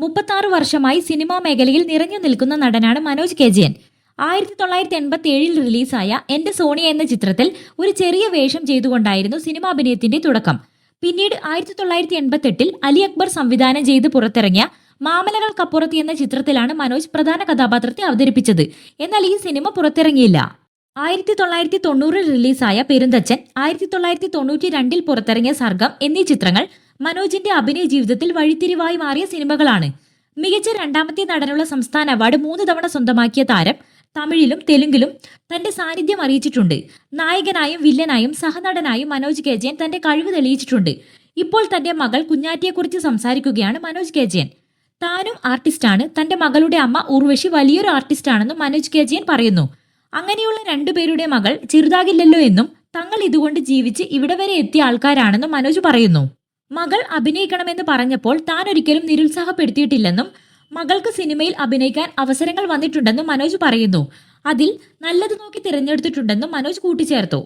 മുപ്പത്താറ് വർഷമായി സിനിമാ മേഖലയിൽ നിറഞ്ഞു നിൽക്കുന്ന നടനാണ് മനോജ് കെ ജയൻ ആയിരത്തി തൊള്ളായിരത്തി എൺപത്തി ഏഴിൽ റിലീസായ എന്റെ സോണിയ എന്ന ചിത്രത്തിൽ ഒരു ചെറിയ വേഷം ചെയ്തുകൊണ്ടായിരുന്നു സിനിമാഭിനയത്തിന്റെ തുടക്കം. പിന്നീട് ആയിരത്തി തൊള്ളായിരത്തി എൺപത്തെട്ടിൽ അലി അക്ബർ സംവിധാനം ചെയ്ത് പുറത്തിറങ്ങിയ മാമലകൾക്കപ്പുറത്ത് എന്ന ചിത്രത്തിലാണ് മനോജ് പ്രധാന കഥാപാത്രത്തെ അവതരിപ്പിച്ചത്. എന്നാൽ ഈ സിനിമ പുറത്തിറങ്ങിയില്ല. ആയിരത്തി തൊള്ളായിരത്തി തൊണ്ണൂറിൽ റിലീസായ പെരുന്തച്ചൻ ആയിരത്തി തൊള്ളായിരത്തി തൊണ്ണൂറ്റി രണ്ടിൽ പുറത്തിറങ്ങിയ സർഗം എന്നീ ചിത്രങ്ങൾ മനോജിന്റെ അഭിനയ ജീവിതത്തിൽ വഴിത്തിരിവായി മാറിയ സിനിമകളാണ്. മികച്ച രണ്ടാമത്തെ നടനുള്ള സംസ്ഥാന അവാർഡ് മൂന്ന് തവണ സ്വന്തമാക്കിയ താരം തമിഴിലും തെലുങ്കിലും തന്റെ സാന്നിധ്യം അറിയിച്ചിട്ടുണ്ട്. നായകനായും വില്ലനായും സഹനടനായും മനോജ് കെ. ജയൻ തന്റെ കഴിവ് തെളിയിച്ചിട്ടുണ്ട്. ഇപ്പോൾ തന്റെ മകൾ കുഞ്ഞാറ്റിയെക്കുറിച്ച് സംസാരിക്കുകയാണ് മനോജ് കെ. ജയൻ. താനും ആർട്ടിസ്റ്റാണ്. തന്റെ മകളുടെ അമ്മ ഉർവശി വലിയൊരു ആർട്ടിസ്റ്റാണെന്നും മനോജ് കെ. ജയൻ പറയുന്നു. അങ്ങനെയുള്ള രണ്ടുപേരുടെ മകൾ ചെറുതാകില്ലല്ലോ എന്നും തങ്ങൾ ഇതുകൊണ്ട് ജീവിച്ച് ഇവിടെ വരെ എത്തിയ ആൾക്കാരാണെന്നും മനോജ് പറയുന്നു. മകൾ അഭിനയിക്കണമെന്ന് പറഞ്ഞപ്പോൾ താൻ ഒരിക്കലും നിരുത്സാഹപ്പെടുത്തിയിട്ടില്ലെന്നും മകൾക്ക് സിനിമയിൽ അഭിനയിക്കാൻ അവസരങ്ങൾ വന്നിട്ടുണ്ടെന്നും മനോജ് പറയുന്നു. അതിൽ നല്ലത് നോക്കി തിരഞ്ഞെടുത്തിട്ടുണ്ടെന്നും മനോജ് കൂട്ടിച്ചേർത്തു.